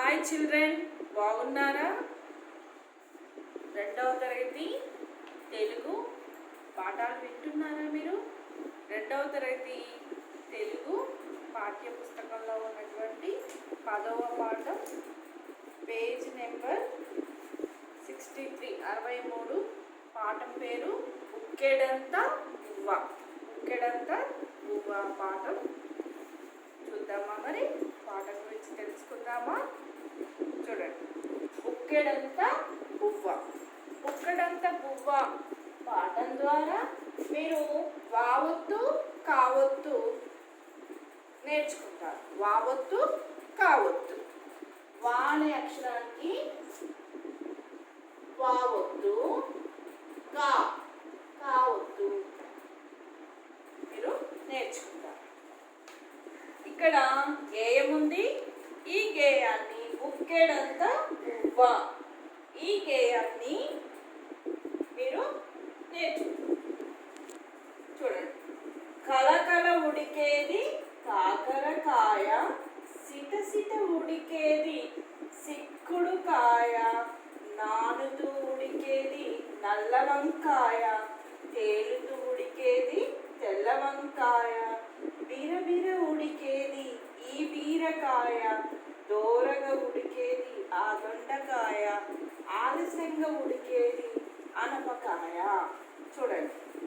Hi children బాగున్నారా? రెండవ తరగతి తెలుగు పాఠాలు వింటున్నారా మీరు? రెండవ తరగతి తెలుగు పాఠ్య పుస్తకంలో ఉన్నటువంటి పదవ పాఠం పేజ్ నెంబర్ సిక్స్టీ త్రీ అరవై మూడు. పాఠం పేరు ఉక్కెడంత ఉవ్వ. ఉక్కెడంత ఉవ్వ పాఠం చూద్దామా మరి పాఠం గురించి తెలుసుకుందామా చూడండి ఉక్కెడంత పువ్వ. ఉక్కెడంత పువ్వ. పాఠం ద్వారా మీరు వావొత్తు కావొత్తు నేర్చుకుంటారు. వావొత్తు కావొత్తు. వా అనే అక్షరానికి వావొత్తు కా కావొత్తు మీరు నేర్చుకుంటారు. ఇక్కడ గేయం ఉంది ఈ గేయాన్ని ఉక్కెడంత గువ్వ ఈ గేయాన్ని మీరు నేర్చుకుంటారు చూడండి. కలకల ఉడికేది కాకరకాయ సిట సిట ఉడికేది సిక్కుడు కాయ నానుతూ ఉడికేది నల్ల వంకాయ తేలుతూ ఉడికేది తెల్ల వంకాయ బిరబిర ఉడికేది ఈ బీరకాయ దోరగా ఉడికేది ఆ దొండకాయ ఆలస్యంగా ఉడికేది అనపకాయ. చూడండి.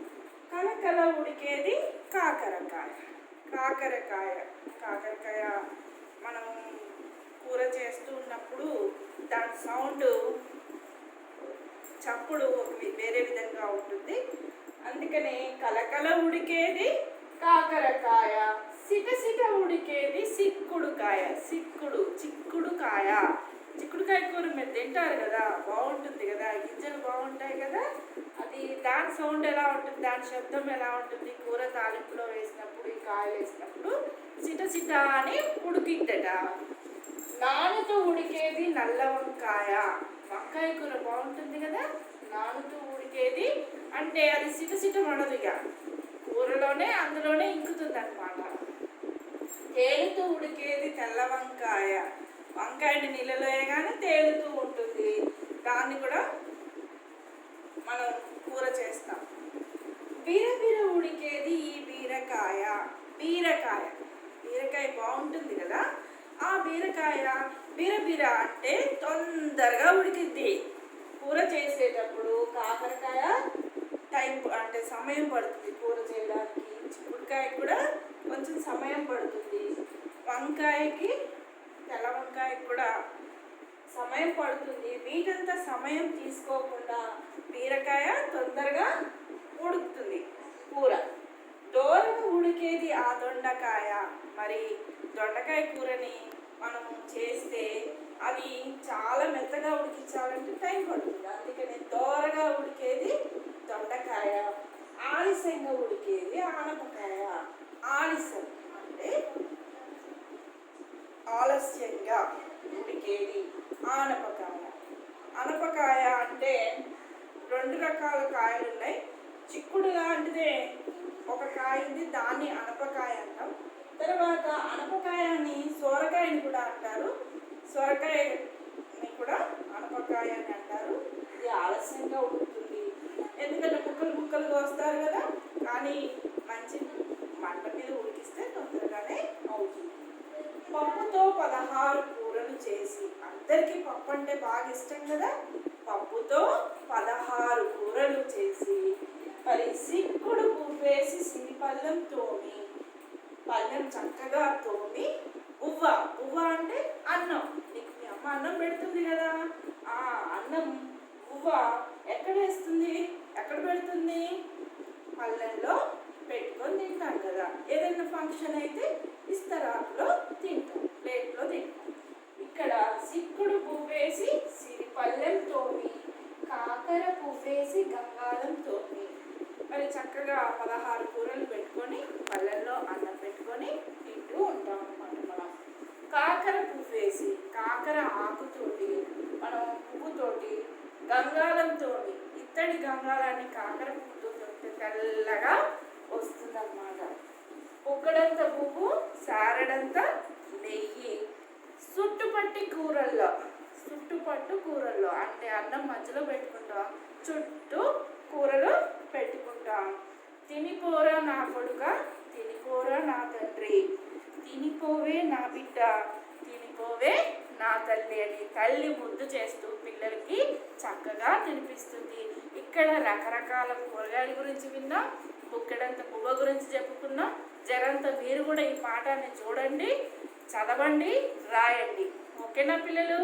కలకల ఉడికేది కాకరకాయ. కాకరకాయ కాకరకాయ మనం కూర చేస్తూ ఉన్నప్పుడు దాని సౌండ్ చప్పుడు ఒక వి- వేరే విధంగా ఉంటుంది. అందుకనే కలకల ఉడికేది కాకరకాయ. సిగసిగ ఉడికేది సిక్కుడుకాయ సిక్కుడు చిక్కుడుకాయ. చిక్కుడుకాయ కూర మీరు తింటారు కదా బాగుంటుంది కదా గింజలు బాగుంటాయి కదా. అది దాని సౌండ్ ఎలా ఉంటుంది దాని శబ్దం ఎలా ఉంటుంది కూర తాలింపులో వేసినప్పుడు ఈ కాయ వేసినప్పుడు సిట సిట అని ఉడికిద్దట నానుతూ ఉడికేది నల్ల వంకాయ. వంకాయ కూర బాగుంటుంది కదా నానుతూ ఉడికేది అంటే అది సిట సిట మనదు ఇక. కూరలోనే అందులోనే ఇంకుతుంది అనమాట తేలుతూ ఉడికేది తెల్ల వంకాయ. వంకాయని నీళ్ళలో వేయగానే తేలుతూ ఉంటుంది. దాన్ని కూడా మనం కూర చేస్తాం. బీరబీర ఉడికేది ఈ బీరకాయ. బీరకాయ. బీరకాయ బాగుంటుంది కదా? ఆ బీరకాయ బీరబీర అంటే తొందరగా ఉడికిద్ది. కూర చేసేటప్పుడు కాకరకాయ టైం అంటే సమయం పడుతుంది కూర చేయడానికి. చిక్కుడుకాయ కూడా కొంచెం సమయం పడుతుంది. వంకాయకి తెల్ల వంకాయకి కూడా సమయం పడుతుంది. వీటంతా సమయం తీసుకోకుండా బీరకాయ తొందరగా ఉడుకుతుంది. కూర. దూరంగా ఉడికేది ఆ దొండకాయ. మరి దొండకాయ కూరని మనం చేస్తే అది చాలా మెత్తగా ఉడికించాలంటే టైం పడుతుంది. అందుకని దోరగా ఉడికేది దొండకాయ ఆలస్యంగా ఉడికేది ఆనపకాయ. ఆలస్యం అంటే ఆలస్యంగా ఉడికేది. ఆనపకాయ. అనపకాయ అంటే రెండు రకాల కాయలు ఉన్నాయి. చిక్కుడు లాంటిదే. ఒక కాయ ఉంది దాన్ని అనపకాయ అంటాం. తర్వాత అనపకాయని సొరకాయని కూడా అంటారు. సొరకాయని కూడా అనపకాయ అని అంటారు. ఇది ఆలస్యంగా ఉంటుంది ఎందుకంటే ముక్కలు ముక్కలుగా వస్తారు కదా. కానీ మంచి పప్పుతో పదహారు కూరలు చేసి. అందరికీ పప్పు అంటే బాగా ఇష్టం కదా? పప్పుతో పదహారు కూరలు చేసి. మరి సిక్కుడు పువ్వేసి సిరి పళ్ళెం తోమి పళ్ళెం చక్కగా తోమి ఉవ్వ ఉవ్వ అంటే అన్నం. నీకు మీ అమ్మ అన్నం పెడుతుంది కదా? ఆ అన్నం ఉవ్వ ఎక్కడ వేస్తుంది? ఎక్కడ పెడుతుంది? పళ్ళెంలో పెట్టుకొని తింటాం కదా. ఏదైనా ఫంక్షన్ అయితే ఇస్తరాకులో తింటాం. ప్లేట్లో తింటాం. ఇక్కడ సిక్కుడు పువ్వేసి సిరి పళ్ళెం తోమి కాకర పువ్వేసి గంగాళం మరి చక్కగా పదహారు కూరలు పెట్టుకొని పల్లెల్లో అన్నం పెట్టుకొని తింటూ ఉంటాం అన్నమాట మనం. కాకర పువ్వేసి కాకర ఆకుతోటి మనం పువ్వుతోటి గంగాళంతో ఇత్తడి గంగాళాన్ని కాకర పువ్వుతో తెల్లగా వస్తుందన్నమాట. ఉక్కడంత పువ్వు సారడంత నెయ్యి. చుట్టుపట్టి కూరల్లో చుట్టుపట్టు కూరల్లో అంటే అన్నం మధ్యలో పెట్టుకుంటాం. చుట్టూ కూరలు పెట్టుకుంటాం. తినిపోరా నా కొడుక తినిపోరా నా తండ్రి. తినిపోవే నా బిడ్డ తినిపోవే నా తల్లి అని తల్లి ముద్దు చేస్తూ పిల్లలకి చక్కగా తినిపిస్తుంది. ఇక్కడ రకరకాల కూరగాయల గురించి విన్నాం బుక్కెడంత బువ్వ గురించి చెప్పుకున్నాం. జరంత మీరు కూడా ఈ పాఠాన్ని చూడండి చదవండి రాయండి. ఓకేనా పిల్లలు?